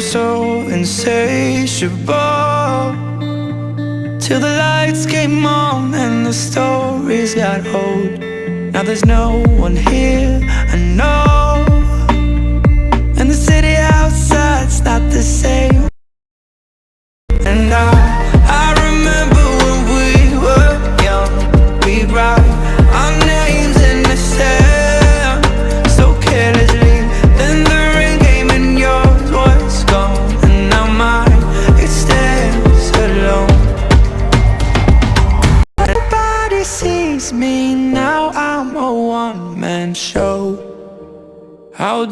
so insatiable. Till the lights came on and the stories got old. Now there's no one here, I know. And the city outside's not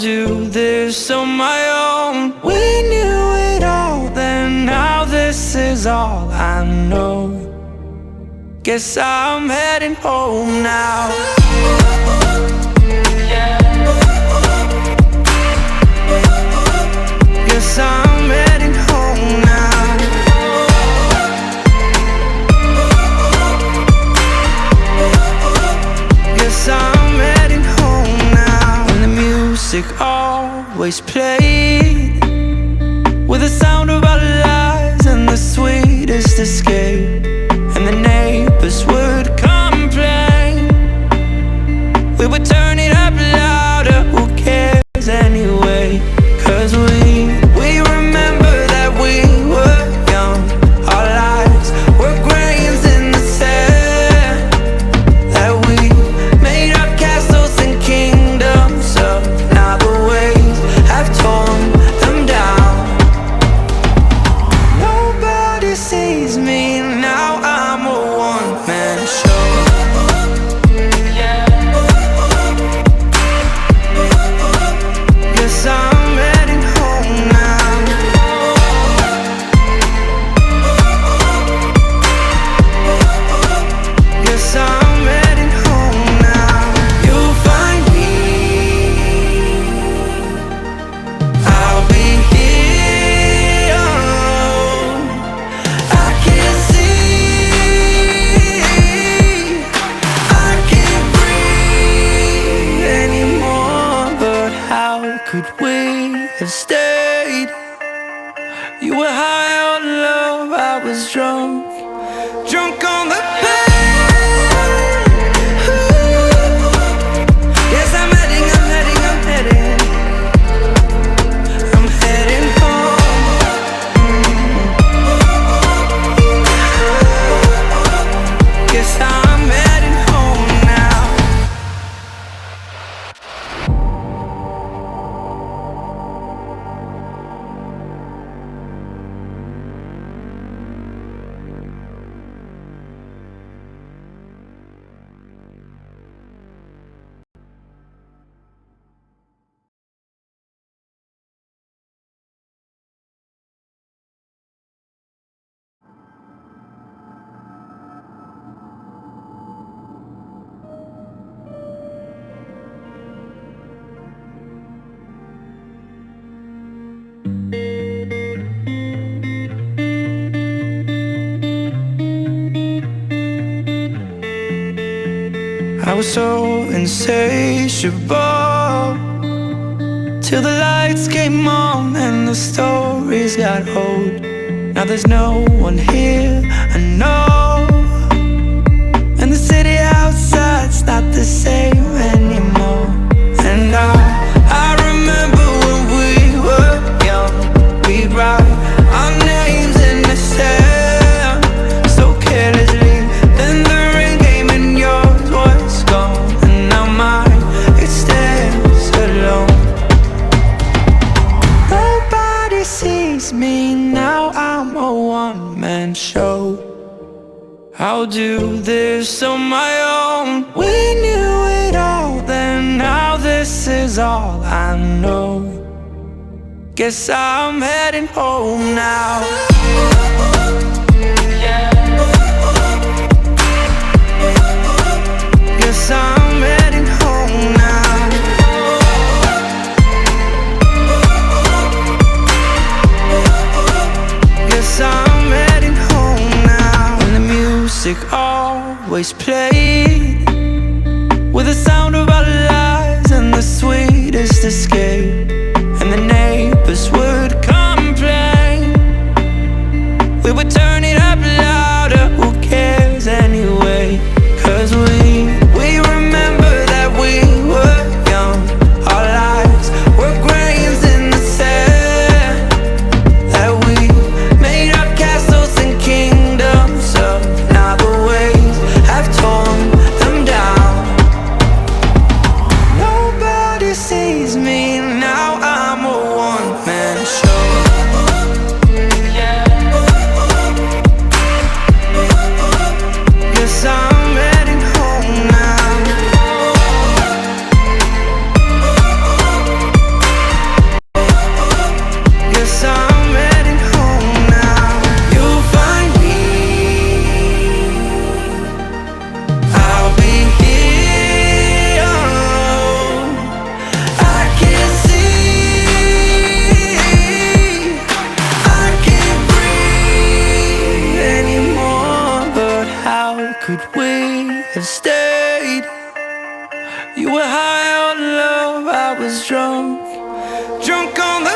do this on my own. We knew it all then, now this is all I know. Guess I'm heading home now music always played with the sound of our lives and the sweetest escape. Was so insatiable. Till the lights came on and the stories got old. Now there's no one here, I know. And the city outside's not the same sees me now, I'm a one-man show. I'll do this on my own. We knew it all then, now this is all I know. Guess I'm heading home now. Guess music always played Could we have stayed? You were high on love, I was drunk, drunk on the